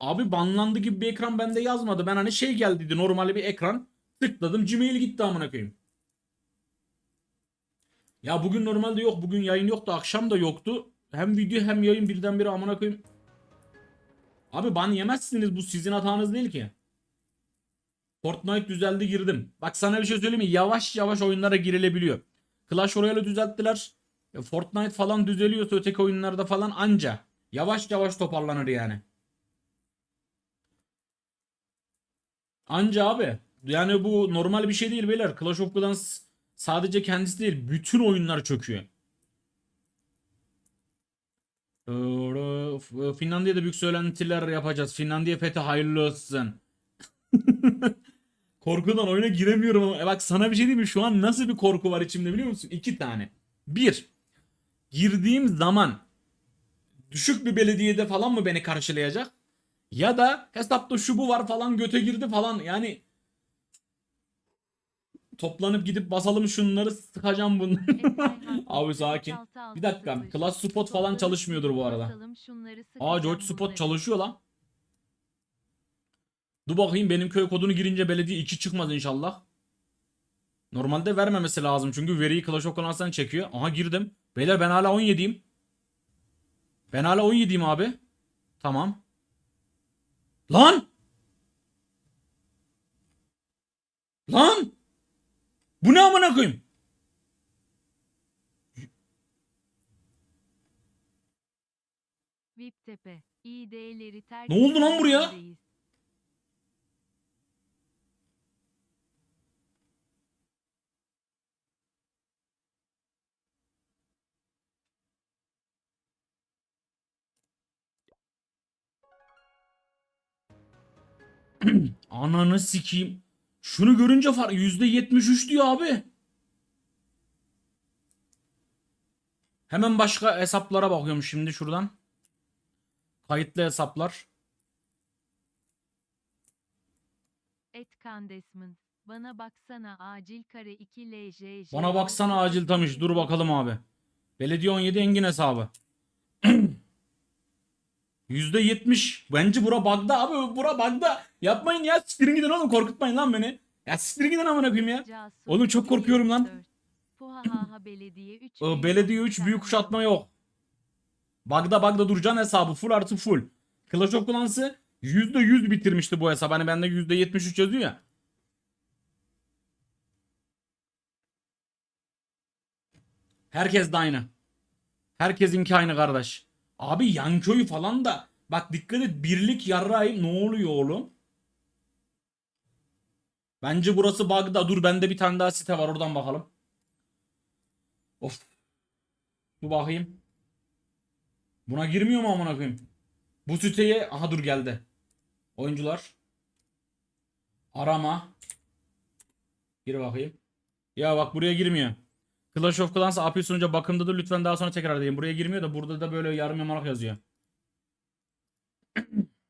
Abi banlandı gibi bir ekran bende yazmadı. Ben hani şey geldiydi normal bir ekran. Tıkladım Gmail gitti amına koyayım. Ya bugün normalde yok. Bugün yayın yoktu. Akşam da yoktu. Hem video hem yayın birdenbire amına koyayım. Abi ban yemezsiniz. Bu sizin hatanız değil ki. Fortnite düzeldi girdim. Bak sana bir şey söyleyeyim mi? Yavaş yavaş oyunlara girilebiliyor. Clash Royale'ı düzelttiler. E, Fortnite falan düzeliyorsa öteki oyunlarda falan anca. Yavaş yavaş toparlanır yani. Anca abi. Yani bu normal bir şey değil beyler. Clash of Clans sadece kendisi değil. Bütün oyunlar çöküyor. Ee, Finlandiya'da büyük söylentiler yapacağız. Finlandiya fethi hayırlı olsun. Korkudan oyuna giremiyorum ama. E bak sana bir şey diyeyim mi? Şu an nasıl bir korku var içimde biliyor musun? İki tane. Bir. Girdiğim zaman düşük bir belediyede falan mı beni karşılayacak? Ya da hesapta şu bu var falan göte girdi falan. Yani toplanıp gidip basalım şunları sıkacağım bunları. Abi sakin. Bir dakika, Class Spot falan çalışmıyordur bu arada. Aa George Spot çalışıyor lan. Dur bakayım benim köy kodunu girince belediye 2 çıkmaz inşallah. Normalde vermemesi lazım çünkü veriyi Clash of Clans'tan çekiyor. Aha girdim. Beyler ben hala 17'yim. Ben hala 17'yim abi. Tamam. Lan! Lan! Bu ne amına koyayım? Viptepe. İD'leri terk Ne oldu lan buraya? edenlerdeyiz. Ananı sikeyim. Şunu görünce fark %73 diyor abi. Hemen başka hesaplara bakıyorum şimdi şuradan. Kayıtlı hesaplar. Et Kandesman. Bana baksana acil kare 2 LJJ. Bana baksana acil tamış. Dur bakalım abi. Belediye 17 Engin hesabı. %70. Bence bura bug'da abi. Bura bug'da. Yapmayın ya. Siktirin gidin oğlum. Korkutmayın lan beni. Ya siktirin gidin amına koyayım ya. Casus Oğlum çok korkuyorum lan. 274. Puhahaha belediye 3. Ee, Belediye 3 büyük kuşatma yok. Bug'da bug'da duracaksın hesabı. Full artı full. Clash of Clans'ı %100 bitirmişti bu hesap. Hani bende %73 yazıyor ya. Herkes de aynı. Herkesinki aynı kardeş. Abi yan köyü falan da bak dikkat et birlik yarrağım ne oluyor oğlum? Bence burası bug'da. Dur bende bir tane daha site var oradan bakalım. Of. Dur bakayım. Buna girmiyor mu amına koyayım? Bu siteye aha dur geldi. Oyuncular. Arama. Gir bakayım. Ya bak buraya girmiyor. Clash of Clans API sunucu bakımdadır lütfen daha sonra tekrar edeyim. Buraya girmiyor da burada da böyle yarım yamalak yazıyor.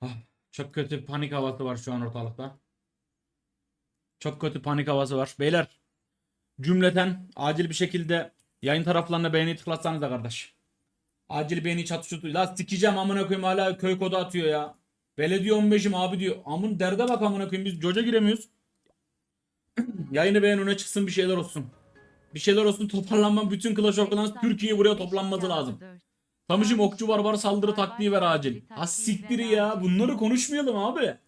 Ah, Çok kötü panik havası var şu an ortalıkta. Çok kötü panik havası var. Beyler cümleten acil bir şekilde yayın taraflarına beğeni tıklatsanız da kardeş. Acil beğeni çatışıyor. La sikeceğim amına koyayım hala köy kodu atıyor ya. Belediye 15'im abi diyor. Amın derde bak amına koyayım biz coca giremiyoruz. Yayını beğen öne çıksın bir şeyler olsun. Bir şeyler olsun toparlanmam bütün Clash of Clans Türkiye buraya toplanması lazım. Tamışım okçu barbar saldırı taktiği ver acil. Ha siktir ya bunları konuşmayalım abi.